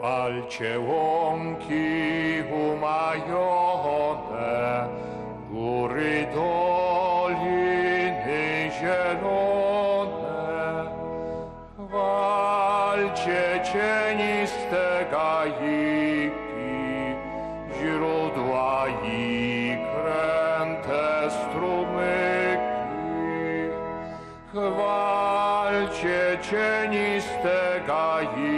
Palcie łąki umajone, góry doliny zielone. Chwalcie cieniste gajiki, źródła i kręte strumyki. Chwalcie cieniste gajiki,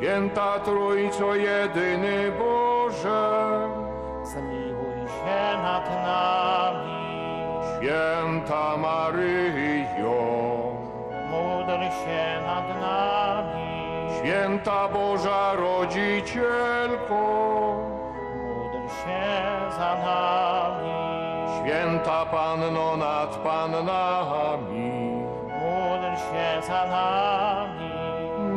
Święta Trójco Jedyny Boże, zmiłuj się nad nami, Święta Maryjo, módl się nad nami, Święta Boża Rodzicielko, módl się za nami, Święta Panno nad Pannami, módl się za nami,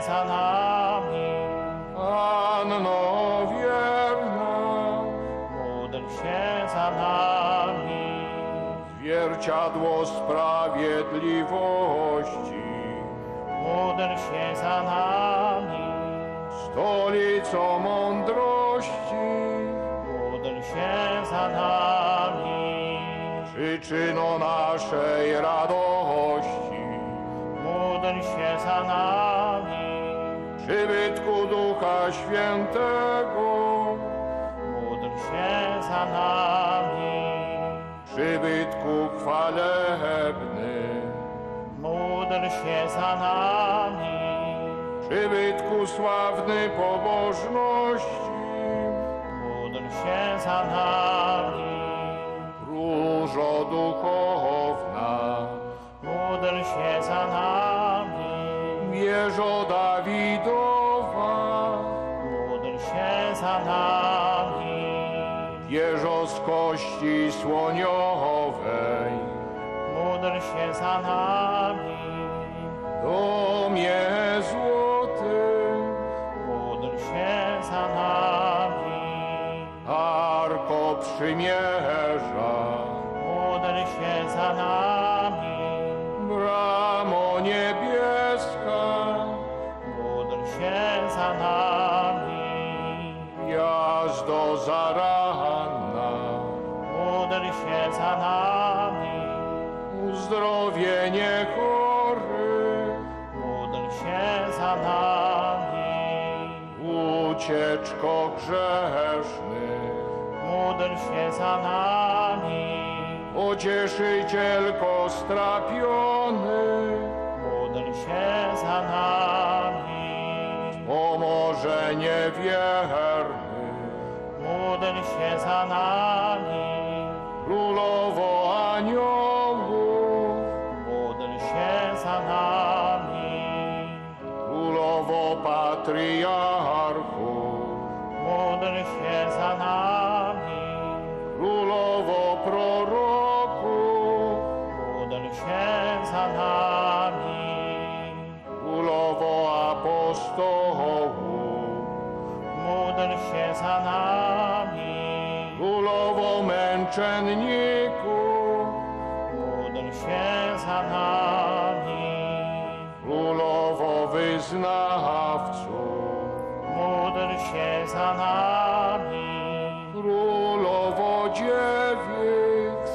za nami, Panno wierna, módl się za nami, zwierciadło sprawiedliwości, módl się za nami. stolico mądrości, Módl się za nami, przyczyno naszej radości, módl się za nami, przybytku Ducha Świętego, módl się za nami, przybytku chwalebny, módl się za nami, przybytku sławny pobożności, módl się za nami, różo duchowna, módl się za nami, wieżo się za nami. Domie złoty, Módl się za nami. Arko przymierza, Módl się za nami. Uzdrowienie chorych, Módl się za nami. ucieczko grzesznych, Módl się za nami. Pocieszycielko strapionych, Módl się za nami. pomożenie wiernych, Módl się za nami. królowo patriarchów, Módl się za nami. królowo proroków, Módl się za nami. królowo apostołów, Módl się za nami. królowo męczenników, za nami. królowo dziewic,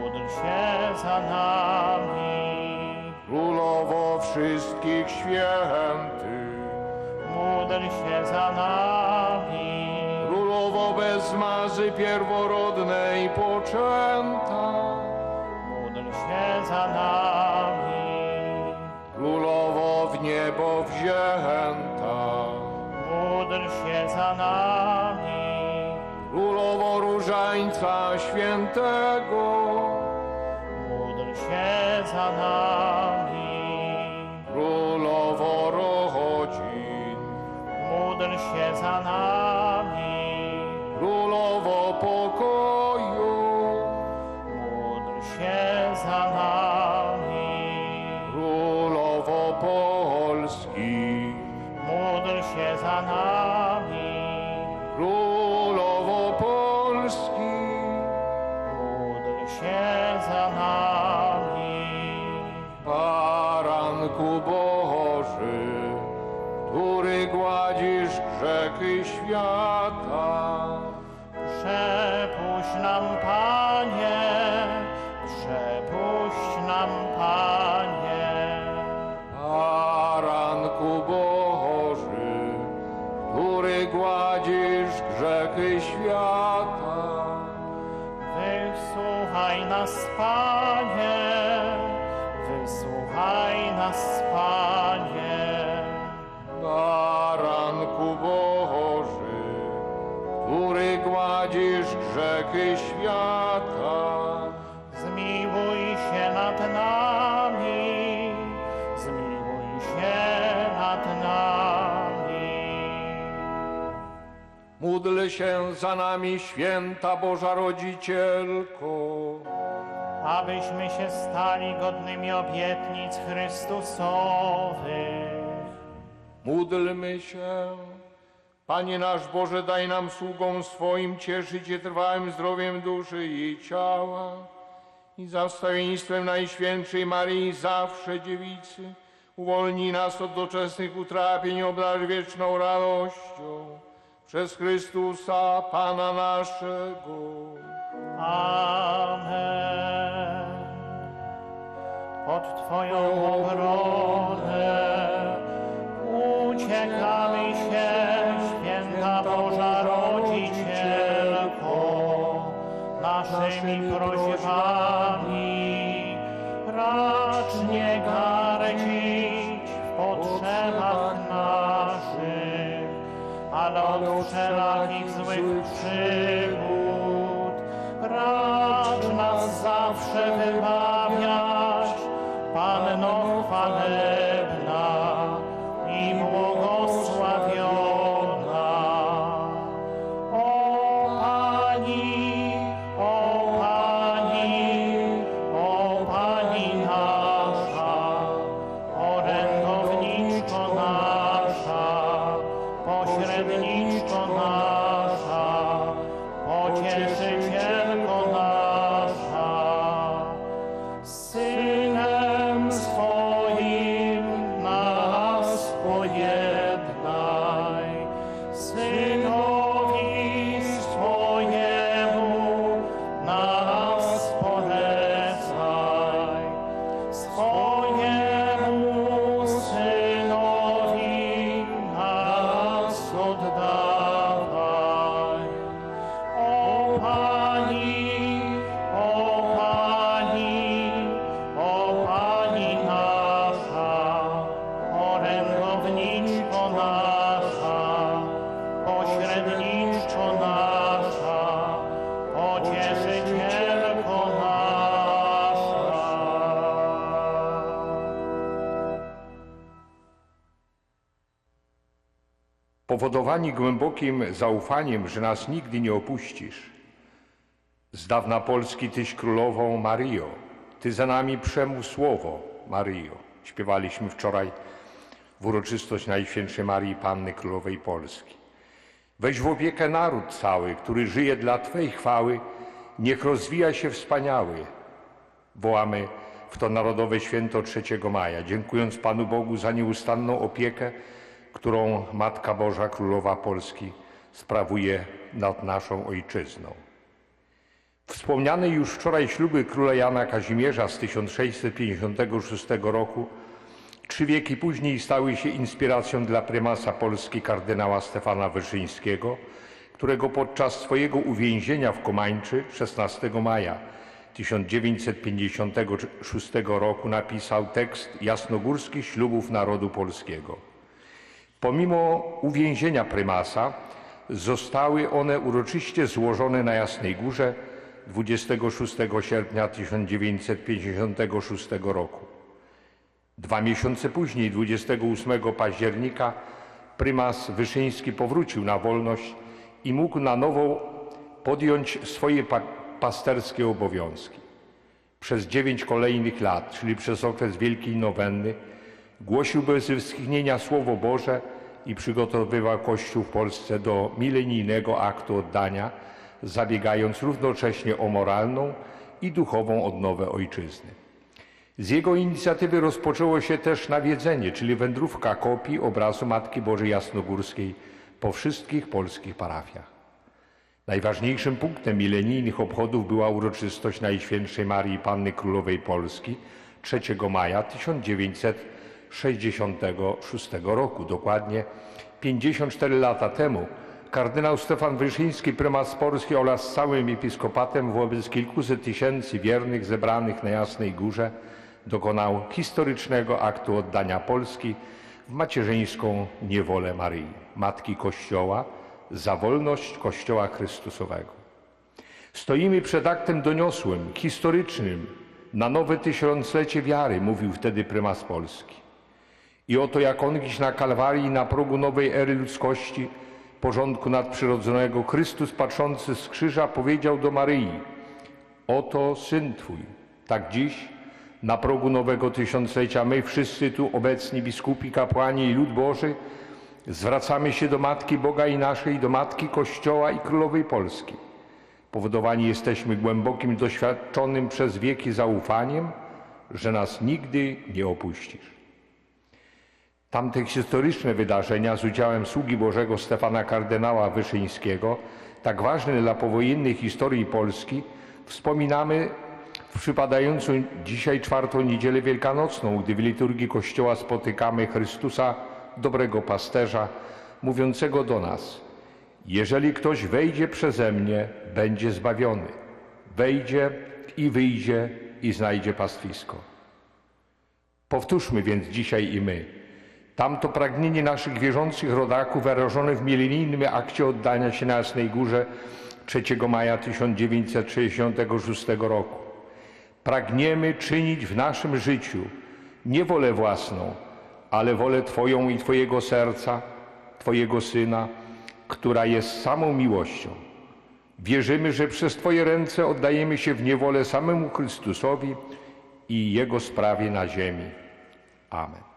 Módl się za nami. królowo wszystkich świętych, Módl się za nami. królowo bez mazy pierworodnej poczęta, Módl się za nami. Się za nami. królowo różańca świętego, Módl się za nami. królowo rodzin, Módl się za nami. królowo pokoju, Módl się za nami. królowo Polski, Módl się za nami. Się za nami. baranku Boży, który gładzisz grzechy świata. Przepuść nam, Panie, Wysłuchaj nas, Panie, wysłuchaj nas, Panie. Baranku Boży, który gładzisz grzechy Módl się za nami, święta Boża Rodzicielko. abyśmy się stali godnymi obietnic Chrystusowych. Módlmy się. Panie nasz Boże, daj nam sługom swoim cieszyć się trwałym zdrowiem duszy i ciała i za wstawiennictwem Najświętszej Maryi zawsze dziewicy. Uwolnij nas od doczesnych utrapień obdarz wieczną radością. Przez Chrystusa Pana naszego. Amen. Pod Twoją obronę uciekamy się, święta Boża Rodzicielko, naszymi prośbami. Racz nie od wszelakich złych przygód Powodowani głębokim zaufaniem, że nas nigdy nie opuścisz, z dawna Polski Tyś królową Maryjo, Ty za nami przemów słowo, Maryjo. Śpiewaliśmy wczoraj w uroczystość Najświętszej Marii Panny Królowej Polski. Weź w opiekę naród cały, który żyje dla Twej chwały, niech rozwija się wspaniały. Wołamy w to Narodowe Święto 3 maja, dziękując Panu Bogu za nieustanną opiekę, którą Matka Boża Królowa Polski sprawuje nad naszą Ojczyzną. Wspomniane już wczoraj śluby króla Jana Kazimierza z 1656 roku trzy wieki później stały się inspiracją dla prymasa Polski kardynała Stefana Wyszyńskiego, którego podczas swojego uwięzienia w Komańczy 16 maja 1956 roku napisał tekst jasnogórskich ślubów narodu polskiego. Pomimo uwięzienia prymasa zostały one uroczyście złożone na Jasnej Górze 26 sierpnia 1956 roku. Dwa miesiące później, 28 października, prymas Wyszyński powrócił na wolność i mógł na nowo podjąć swoje pa pasterskie obowiązki. Przez dziewięć kolejnych lat, czyli przez okres Wielkiej Nowenny, głosił bez westchnienia Słowo Boże i przygotowywał Kościół w Polsce do milenijnego aktu oddania, zabiegając równocześnie o moralną i duchową odnowę ojczyzny. Z jego inicjatywy rozpoczęło się też nawiedzenie, czyli wędrówka kopii obrazu Matki Bożej Jasnogórskiej po wszystkich polskich parafiach. Najważniejszym punktem milenijnych obchodów była uroczystość Najświętszej Marii Panny Królowej Polski 3 maja 1966 roku. Dokładnie 54 lata temu kardynał Stefan Wyszyński, prymas Polski oraz całym episkopatem wobec kilkuset tysięcy wiernych zebranych na Jasnej Górze dokonał historycznego aktu oddania Polski w macierzyńską niewolę Maryi, Matki Kościoła, za wolność Kościoła Chrystusowego. Stoimy przed aktem doniosłym, historycznym, na nowe tysiąclecie wiary, mówił wtedy prymas Polski. I oto jak on gdzieś na Kalwarii, na progu nowej ery ludzkości, porządku nadprzyrodzonego, Chrystus patrzący z krzyża powiedział do Maryi, oto Syn Twój. Tak dziś, na progu nowego tysiąclecia, my wszyscy tu obecni biskupi, kapłani i lud Boży, zwracamy się do Matki Boga i naszej, do Matki Kościoła i Królowej Polski. Powodowani jesteśmy głębokim, doświadczonym przez wieki zaufaniem, że nas nigdy nie opuścisz. Tamte historyczne wydarzenia z udziałem sługi Bożego Stefana kardynała Wyszyńskiego, tak ważne dla powojennej historii Polski, wspominamy w przypadającą dzisiaj czwartą niedzielę wielkanocną, gdy w liturgii Kościoła spotykamy Chrystusa, dobrego pasterza, mówiącego do nas: Jeżeli ktoś wejdzie przeze mnie, będzie zbawiony. Wejdzie i wyjdzie i znajdzie pastwisko. Powtórzmy więc dzisiaj i my tamto pragnienie naszych wierzących rodaków wyrażone w milenijnym akcie oddania się na Jasnej Górze 3 maja 1966 roku. Pragniemy czynić w naszym życiu nie wolę własną, ale wolę Twoją i Twojego serca, Twojego Syna, która jest samą miłością. Wierzymy, że przez Twoje ręce oddajemy się w niewolę samemu Chrystusowi i Jego sprawie na ziemi. Amen.